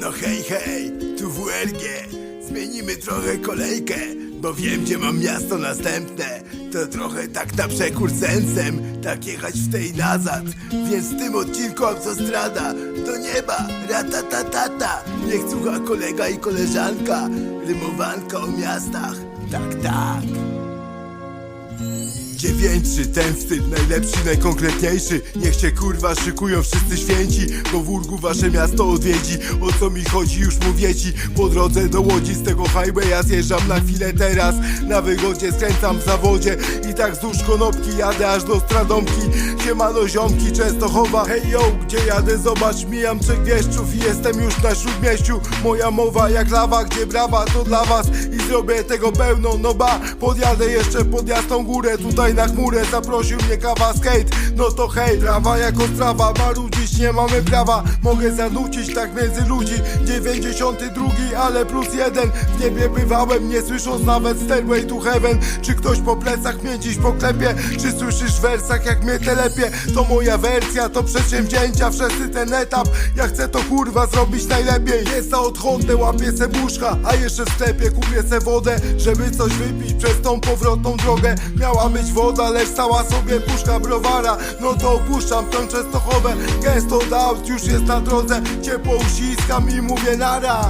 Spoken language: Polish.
No hej, hej, tu WRG. Zmienimy trochę kolejkę, bo wiem, gdzie mam miasto następne. To trochę tak na przekór sensem, tak jechać w tej nazad. Więc w tym odcinku autostrada do nieba, ratatatata. Niech słucha kolega i koleżanka, rymowanka o miastach. Tak, tak. Dziewiętrzy, ten styl, najlepszy, najkonkretniejszy. Niech się kurwa szykują wszyscy święci Bo w Urgu wasze miasto odwiedzi. O co mi chodzi już mówię ci. Po drodze do Łodzi z tego highwaya zjeżdżam na chwilę teraz. Na wygodzie skręcam w zawodzie I tak wzdłuż konopki jadę aż do Stradomki. Siemano ziomki, Częstochowa Hej yo, gdzie jadę? Zobacz Mijam trzech wieszczów i jestem już na śródmieściu. Moja mowa jak lawa, gdzie brawa to dla was. I zrobię tego pełno, no ba. Podjadę jeszcze pod jasną górę Tutaj na chmurę zaprosił mnie kawa skate. No to hej, trawa jako strawa Marudzić nie mamy prawa. Mogę zanucić tak między ludzi. 92, ale plus jeden. W niebie bywałem, nie słysząc nawet Stairway to heaven. Czy ktoś po plecach mnie dziś poklepie? Czy słyszysz w wersach jak mnie telepie? To moja wersja, to przedsięwzięcia Wszyscy ten etap, ja chcę to kurwa zrobić najlepiej. Jest za odchodne, łapię se buszka A jeszcze w sklepie kupię se wodę Żeby coś wypić przez tą powrotną drogę. Miała być woda, lecz stała sobie puszka browara. No to opuszczam tę Częstochowę. Gęsto aut już jest na drodze. Ciepło uściskam i mówię nara